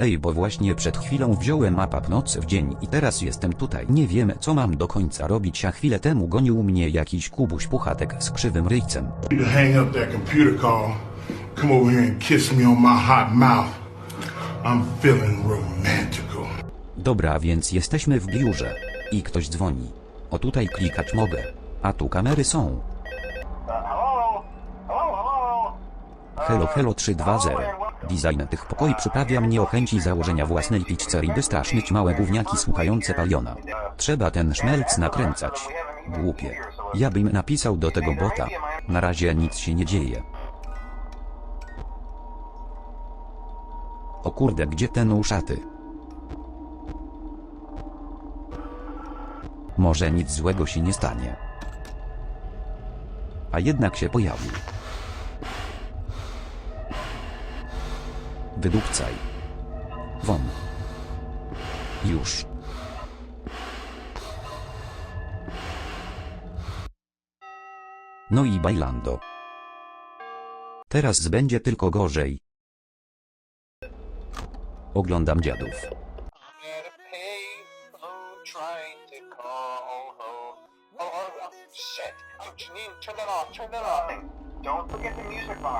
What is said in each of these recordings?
Ej, bo właśnie przed chwilą wziąłem mapap noc w dzień i teraz jestem tutaj. Nie wiem co mam do końca robić, a chwilę temu gonił mnie jakiś kubuś puchatek z krzywym ryjcem. Hang up that computer call, come over here and kiss me on my hot mouth. I'm feeling romantical. Dobra, więc jesteśmy w biurze. I ktoś dzwoni. O tutaj klikać mogę. A tu kamery są. Hello Hello 320. Design tych pokoi przyprawia mnie o chęci założenia własnej pizzerii by strasznyć małe gówniaki słuchające paliona. Trzeba ten szmelc nakręcać. Głupie. Ja bym napisał do tego bota. Na razie nic się nie dzieje. O kurde gdzie ten uszaty? Może nic złego się nie stanie. A jednak się pojawił. Wydupcaj. Won. Już. No i bailando. Teraz będzie tylko gorzej. Oglądam dziadów.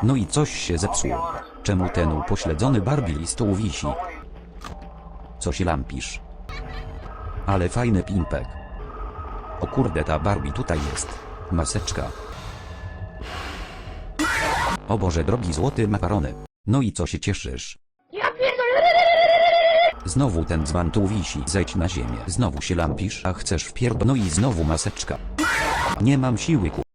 No i coś się zepsuło. Czemu ten upośledzony Barbie list tu wisi? Co się lampisz? Ale fajny pimpek. O kurde ta Barbie tutaj jest. Maseczka. O Boże drogi złoty makarony. No i co się cieszysz? Znowu ten dzban tu wisi. Zejdź na ziemię. Znowu się lampisz, a chcesz wpierd... No i znowu maseczka. Nie mam siły ku...